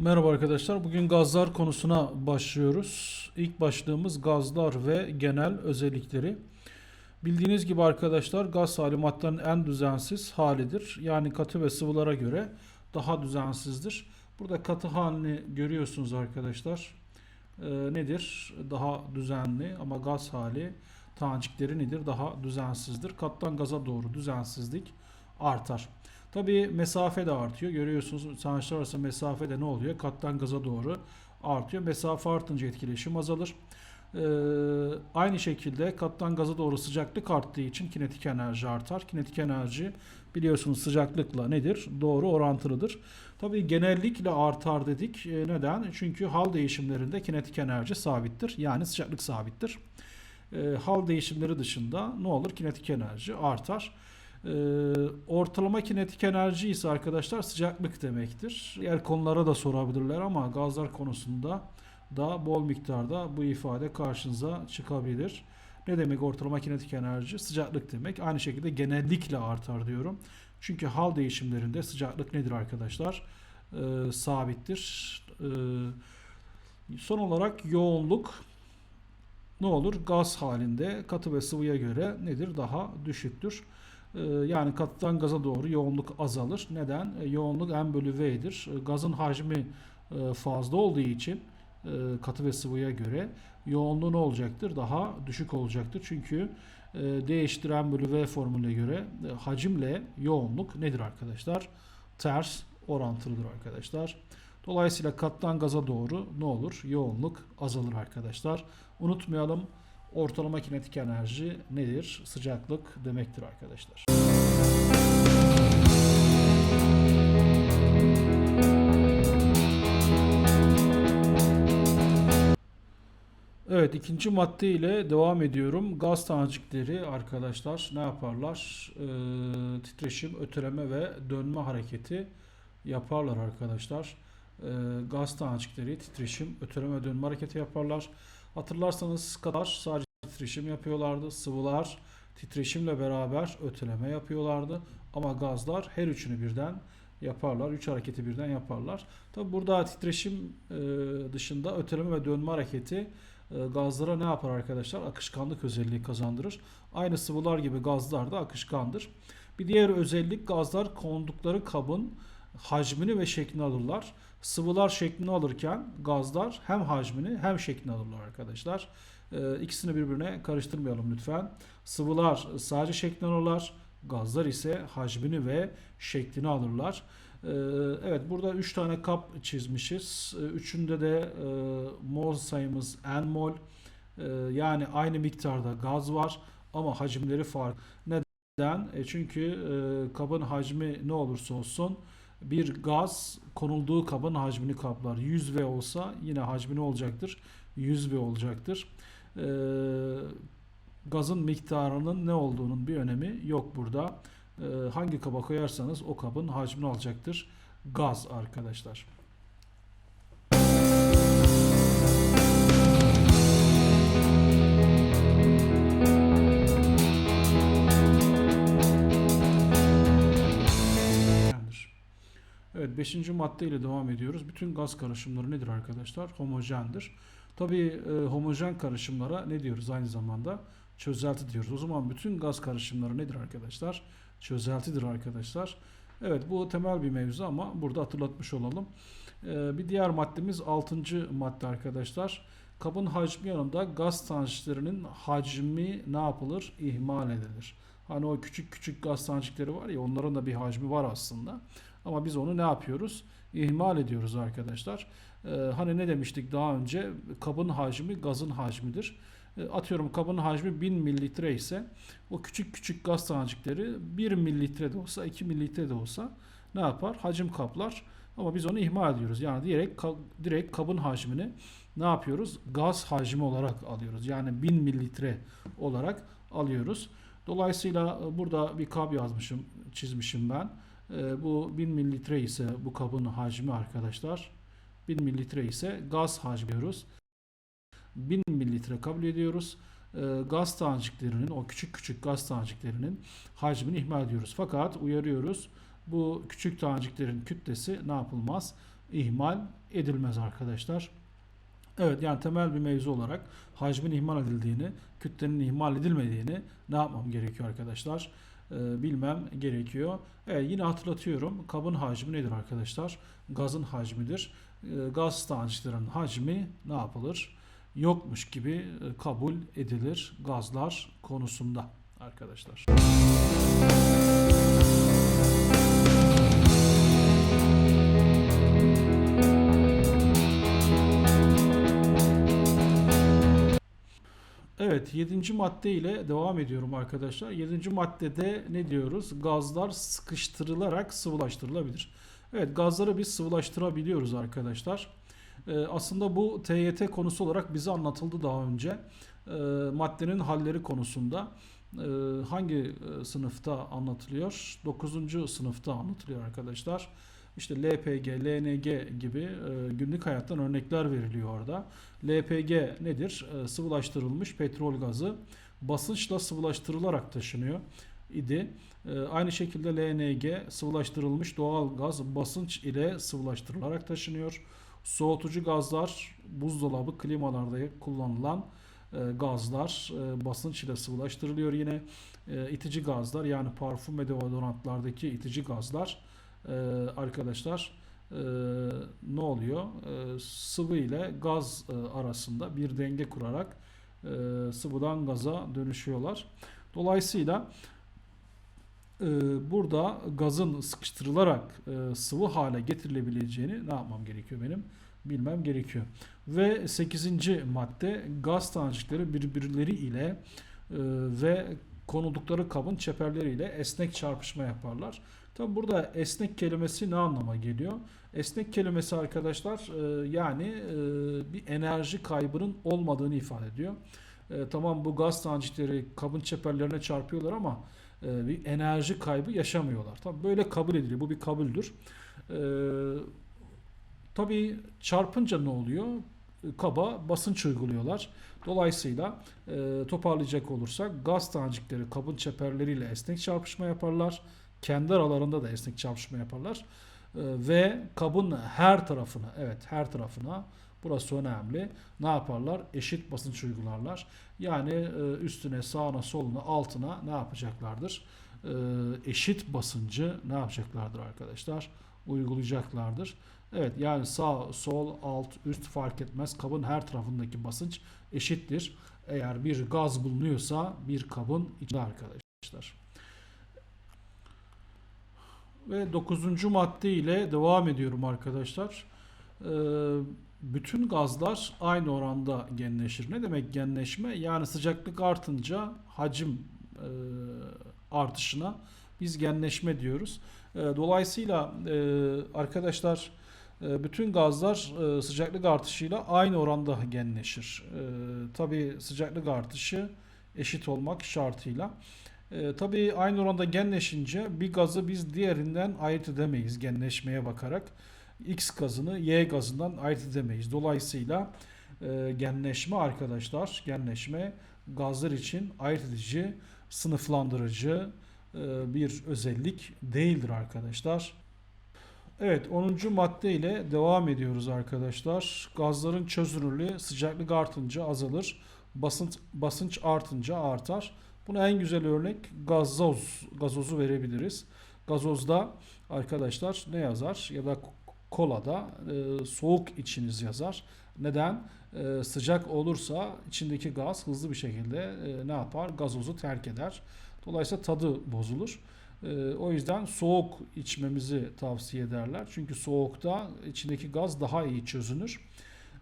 Merhaba arkadaşlar. Bugün gazlar konusuna başlıyoruz. İlk başlığımız gazlar ve genel özellikleri. Bildiğiniz gibi arkadaşlar gaz hali maddenin en düzensiz halidir. Yani katı ve sıvılara göre daha düzensizdir. Burada katı halini görüyorsunuz arkadaşlar. Ee, nedir? Daha düzenli ama gaz hali tanecikleri nedir? Daha düzensizdir. Kattan gaza doğru düzensizlik artar. Tabii mesafe de artıyor. Görüyorsunuz tanecikler arası mesafe de ne oluyor? Kattan gaza doğru artıyor. Mesafe artınca etkileşim azalır. Ee, aynı şekilde kattan gaza doğru sıcaklık arttığı için kinetik enerji artar. Kinetik enerji biliyorsunuz sıcaklıkla nedir? Doğru orantılıdır. Tabii genellikle artar dedik. Ee, neden? Çünkü hal değişimlerinde kinetik enerji sabittir. Yani sıcaklık sabittir. Ee, hal değişimleri dışında ne olur? Kinetik enerji artar. Ee, ortalama kinetik enerji ise arkadaşlar sıcaklık demektir. Diğer konulara da sorabilirler ama gazlar konusunda da bol miktarda bu ifade karşınıza çıkabilir. Ne demek ortalama kinetik enerji? Sıcaklık demek. Aynı şekilde genellikle artar diyorum. Çünkü hal değişimlerinde sıcaklık nedir arkadaşlar? Ee, sabittir. Ee, son olarak yoğunluk ne olur? Gaz halinde katı ve sıvıya göre nedir? Daha düşüktür. Ee, Yani katıdan gaza doğru yoğunluk azalır. Neden? E, Yoğunluk M bölü V'dir. E, Gazın hacmi e, fazla olduğu için katı ve sıvıya göre yoğunluğu ne olacaktır? Daha düşük olacaktır. Çünkü D eşittir M bölü V formülüne göre hacimle yoğunluk nedir arkadaşlar? Ters orantılıdır arkadaşlar. Dolayısıyla kattan gaza doğru ne olur? Yoğunluk azalır arkadaşlar. Unutmayalım ortalama kinetik enerji nedir? Sıcaklık demektir arkadaşlar. Evet ikinci madde ile devam ediyorum. Gaz tanecikleri arkadaşlar ne yaparlar? Ee, titreşim, öteleme ve dönme hareketi yaparlar arkadaşlar. Ee, gaz tanecikleri titreşim, öteleme dönme hareketi yaparlar. Hatırlarsanız kadar sadece titreşim yapıyorlardı. Sıvılar titreşimle beraber öteleme yapıyorlardı. Ama gazlar her üçünü birden yaparlar. Üç hareketi birden yaparlar. Tabi burada titreşim e, dışında öteleme ve dönme hareketi e, gazlara ne yapar arkadaşlar? Akışkanlık özelliği kazandırır. Aynı sıvılar gibi gazlar da akışkandır. Bir diğer özellik gazlar kondukları kabın hacmini ve şeklini alırlar. Sıvılar şeklini alırken gazlar hem hacmini hem şeklini alırlar arkadaşlar. Ee, ikisini birbirine karıştırmayalım lütfen. Sıvılar sadece şeklini alırlar. Gazlar ise hacmini ve şeklini alırlar. Ee, evet burada 3 tane kap çizmişiz. Ee, Üçünde de e, mol sayımız n mol. Yani aynı miktarda gaz var ama hacimleri farklı. Neden? E çünkü e, kabın hacmi ne olursa olsun bir gaz konulduğu kabın hacmini kaplar. 100 V olsa yine hacmi ne olacaktır? 100 V olacaktır. Ee, gazın miktarının ne olduğunun bir önemi yok burada. Ee, hangi kaba koyarsanız o kabın hacmini alacaktır. Gaz arkadaşlar. Evet 5. madde ile devam ediyoruz. Bütün gaz karışımları nedir arkadaşlar? Homojendir. Tabii e, homojen karışımlara ne diyoruz aynı zamanda? Çözelti diyoruz. O zaman bütün gaz karışımları nedir arkadaşlar? Çözeltidir arkadaşlar. Evet bu temel bir mevzu ama burada hatırlatmış olalım. E, bir diğer maddemiz 6. madde arkadaşlar. Kabın hacmi yanında gaz taneciklerinin hacmi ne yapılır? İhmal edilir. Hani o küçük küçük gaz tanecikleri var ya onların da bir hacmi var aslında. Ama biz onu ne yapıyoruz? İhmal ediyoruz arkadaşlar. Ee, hani ne demiştik daha önce? Kabın hacmi gazın hacmidir. Ee, atıyorum kabın hacmi 1000 mililitre ise o küçük küçük gaz tanecikleri 1 mililitre de olsa 2 mililitre de olsa ne yapar? Hacim kaplar. Ama biz onu ihmal ediyoruz. Yani direkt direkt kabın hacmini ne yapıyoruz? Gaz hacmi olarak alıyoruz. Yani 1000 mililitre olarak alıyoruz. Dolayısıyla burada bir kab yazmışım, çizmişim ben. E, bu 1000 mililitre ise bu kabın hacmi arkadaşlar. 1000 mililitre ise gaz hacmi diyoruz. 1000 mililitre kabul ediyoruz. E, gaz taneciklerinin o küçük küçük gaz taneciklerinin hacmini ihmal ediyoruz. Fakat uyarıyoruz. bu küçük taneciklerin kütlesi ne yapılmaz? İhmal edilmez arkadaşlar. Evet yani temel bir mevzu olarak hacmin ihmal edildiğini, kütlenin ihmal edilmediğini ne yapmam gerekiyor arkadaşlar? Ee, bilmem gerekiyor. Evet yine hatırlatıyorum. Kabın hacmi nedir arkadaşlar? Gazın hacmidir. Ee, gaz taneciklerin hacmi ne yapılır? Yokmuş gibi e, kabul edilir gazlar konusunda arkadaşlar. Evet 7. madde ile devam ediyorum arkadaşlar. 7. maddede ne diyoruz? Gazlar sıkıştırılarak sıvılaştırılabilir. Evet gazları biz sıvılaştırabiliyoruz arkadaşlar. Ee, aslında bu TYT konusu olarak bize anlatıldı daha önce. Ee, maddenin halleri konusunda. Ee, hangi e, sınıfta anlatılıyor? 9. sınıfta anlatılıyor arkadaşlar. İşte LPG, LNG gibi e, günlük hayattan örnekler veriliyor orada. LPG nedir? E, sıvılaştırılmış petrol gazı basınçla sıvılaştırılarak taşınıyor idi. E, aynı şekilde LNG sıvılaştırılmış doğal gaz basınç ile sıvılaştırılarak taşınıyor. Soğutucu gazlar buzdolabı, klimalarda kullanılan e, gazlar e, basınç ile sıvılaştırılıyor yine. E, itici gazlar yani parfüm ve deodorantlardaki itici gazlar e, arkadaşlar e, ne oluyor? E, sıvı ile gaz e, arasında bir denge kurarak sıvıdan gaza dönüşüyorlar. Dolayısıyla burada gazın sıkıştırılarak sıvı hale getirilebileceğini ne yapmam gerekiyor benim? Bilmem gerekiyor. Ve 8. madde gaz tanecikleri birbirleri ile ve konuldukları kabın çeperleriyle esnek çarpışma yaparlar. Tabi burada esnek kelimesi ne anlama geliyor? Esnek kelimesi arkadaşlar e, yani e, bir enerji kaybının olmadığını ifade ediyor. E, tamam bu gaz tanecikleri kabın çeperlerine çarpıyorlar ama bir enerji kaybı yaşamıyorlar. Tabi böyle kabul ediliyor. Bu bir kabuldür. E, tabi çarpınca ne oluyor? Kaba basınç uyguluyorlar. Dolayısıyla toparlayacak olursak gaz tanecikleri kabın çeperleriyle esnek çarpışma yaparlar. Kendi aralarında da esnek çarpışma yaparlar. E, ve kabın her tarafına, evet her tarafına burası önemli. Ne yaparlar? Eşit basınç uygularlar. Yani e, üstüne, sağına, soluna, altına ne yapacaklardır? E, eşit basıncı ne yapacaklardır arkadaşlar? Uygulayacaklardır. Evet yani sağ, sol, alt, üst fark etmez. Kabın her tarafındaki basınç eşittir. Eğer bir gaz bulunuyorsa bir kabın içinde arkadaşlar. Ve 9. madde ile devam ediyorum arkadaşlar. Ee, bütün gazlar aynı oranda genleşir. Ne demek genleşme? Yani sıcaklık artınca hacim e, artışına biz genleşme diyoruz. E, dolayısıyla e, arkadaşlar e, bütün gazlar sıcaklık artışıyla aynı oranda genleşir. Tabi sıcaklık artışı eşit olmak şartıyla. E, tabii aynı oranda genleşince bir gazı biz diğerinden ayırt edemeyiz genleşmeye bakarak. X gazını Y gazından ayırt edemeyiz. Dolayısıyla e, genleşme arkadaşlar, genleşme gazlar için ayırt edici, sınıflandırıcı e, bir özellik değildir arkadaşlar. Evet 10. madde ile devam ediyoruz arkadaşlar. Gazların çözünürlüğü sıcaklık artınca azalır. Basınç, basınç artınca artar. Buna en güzel örnek gazoz, gazozu verebiliriz. Gazozda arkadaşlar ne yazar ya da kolada e, soğuk içiniz yazar. Neden? E, sıcak olursa içindeki gaz hızlı bir şekilde e, ne yapar? Gazozu terk eder. Dolayısıyla tadı bozulur. E, o yüzden soğuk içmemizi tavsiye ederler. Çünkü soğukta içindeki gaz daha iyi çözünür.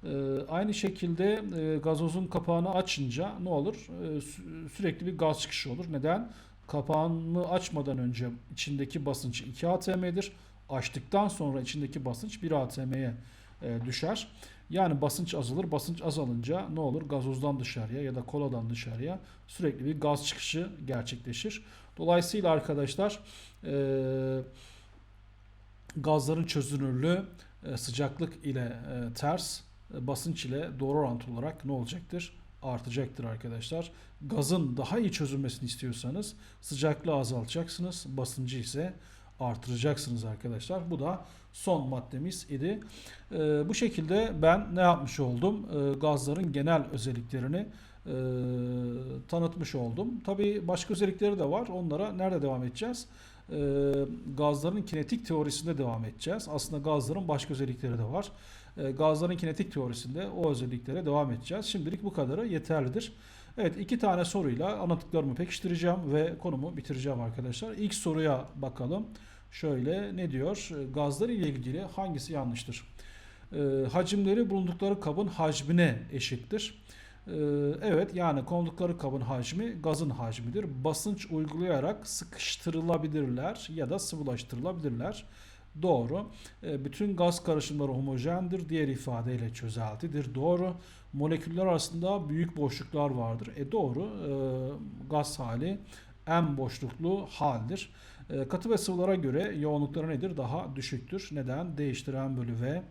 Ee, aynı şekilde e, gazozun kapağını açınca ne olur? Ee, sürekli bir gaz çıkışı olur. Neden? Kapağını açmadan önce içindeki basınç 2 atm'dir. Açtıktan sonra içindeki basınç 1 atm'ye e, düşer. Yani basınç azalır. Basınç azalınca ne olur? Gazozdan dışarıya ya da koladan dışarıya sürekli bir gaz çıkışı gerçekleşir. Dolayısıyla arkadaşlar e, gazların çözünürlüğü sıcaklık ile ters basınç ile doğru orantılı olarak ne olacaktır? Artacaktır arkadaşlar. Gazın daha iyi çözülmesini istiyorsanız sıcaklığı azaltacaksınız. Basıncı ise artıracaksınız arkadaşlar. Bu da son maddemiz idi. Ee, bu şekilde ben ne yapmış oldum? Ee, gazların genel özelliklerini e, tanıtmış oldum. Tabii başka özellikleri de var. Onlara nerede devam edeceğiz? Ee, gazların kinetik teorisinde devam edeceğiz. Aslında gazların başka özellikleri de var. Ee, gazların kinetik teorisinde o özelliklere devam edeceğiz. Şimdilik bu kadarı yeterlidir. Evet iki tane soruyla anlattıklarımı pekiştireceğim ve konumu bitireceğim arkadaşlar. İlk soruya bakalım. Şöyle ne diyor? Gazlar ile ilgili hangisi yanlıştır? Ee, hacimleri bulundukları kabın hacmine eşittir. Ee, evet yani konulukları kabın hacmi gazın hacmidir. Basınç uygulayarak sıkıştırılabilirler ya da sıvılaştırılabilirler. Doğru. Ee, bütün gaz karışımları homojendir. Diğer ifadeyle çözeltidir. Doğru. Moleküller arasında büyük boşluklar vardır. E doğru. Ee, gaz hali en boşluklu haldir. Ee, katı ve sıvılara göre yoğunlukları nedir? Daha düşüktür. Neden? Değiştiren bölü V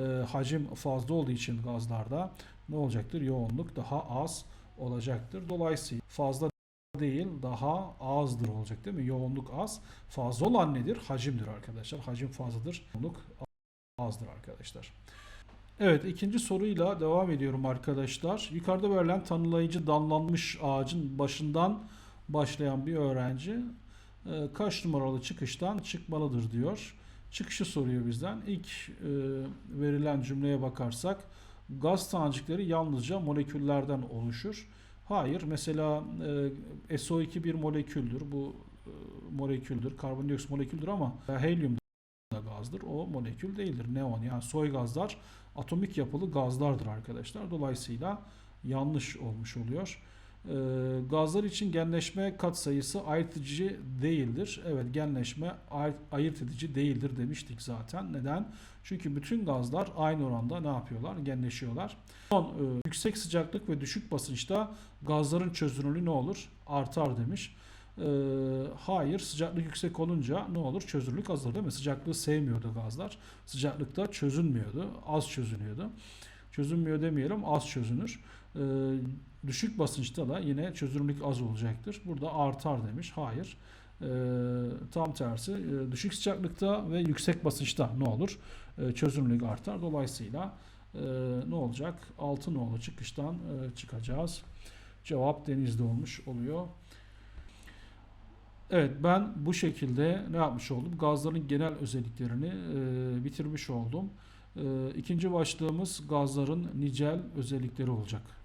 e, hacim fazla olduğu için gazlarda ne olacaktır? Yoğunluk daha az olacaktır. Dolayısıyla fazla değil daha azdır olacak değil mi? Yoğunluk az. Fazla olan nedir? Hacimdir arkadaşlar. Hacim fazladır. Yoğunluk azdır arkadaşlar. Evet ikinci soruyla devam ediyorum arkadaşlar. Yukarıda verilen tanımlayıcı dallanmış ağacın başından başlayan bir öğrenci e, kaç numaralı çıkıştan çıkmalıdır diyor. Çıkışı soruyor bizden. İlk e, verilen cümleye bakarsak gaz tanecikleri yalnızca moleküllerden oluşur. Hayır. Mesela e, SO2 bir moleküldür. Bu e, moleküldür. Karbondioksit moleküldür ama helyum da gazdır. O molekül değildir. Neon yani soy gazlar atomik yapılı gazlardır arkadaşlar. Dolayısıyla yanlış olmuş oluyor. E, gazlar için genleşme katsayısı ayırt edici değildir. Evet genleşme ayırt, edici değildir demiştik zaten. Neden? Çünkü bütün gazlar aynı oranda ne yapıyorlar? Genleşiyorlar. Son, e, yüksek sıcaklık ve düşük basınçta gazların çözünürlüğü ne olur? Artar demiş. E, hayır sıcaklık yüksek olunca ne olur? Çözünürlük azalır değil mi? Sıcaklığı sevmiyordu gazlar. Sıcaklıkta çözünmüyordu. Az çözünüyordu. Çözünmüyor demeyelim az çözünür. Düşük basınçta da yine çözünürlük az olacaktır. Burada artar demiş. Hayır. E, tam tersi e, düşük sıcaklıkta ve yüksek basınçta ne olur? E, çözünürlük artar. Dolayısıyla e, ne olacak? Altı nolu çıkıştan e, çıkacağız. Cevap denizde olmuş oluyor. Evet ben bu şekilde ne yapmış oldum? Gazların genel özelliklerini e, bitirmiş oldum. E, ikinci başlığımız gazların nicel özellikleri olacak.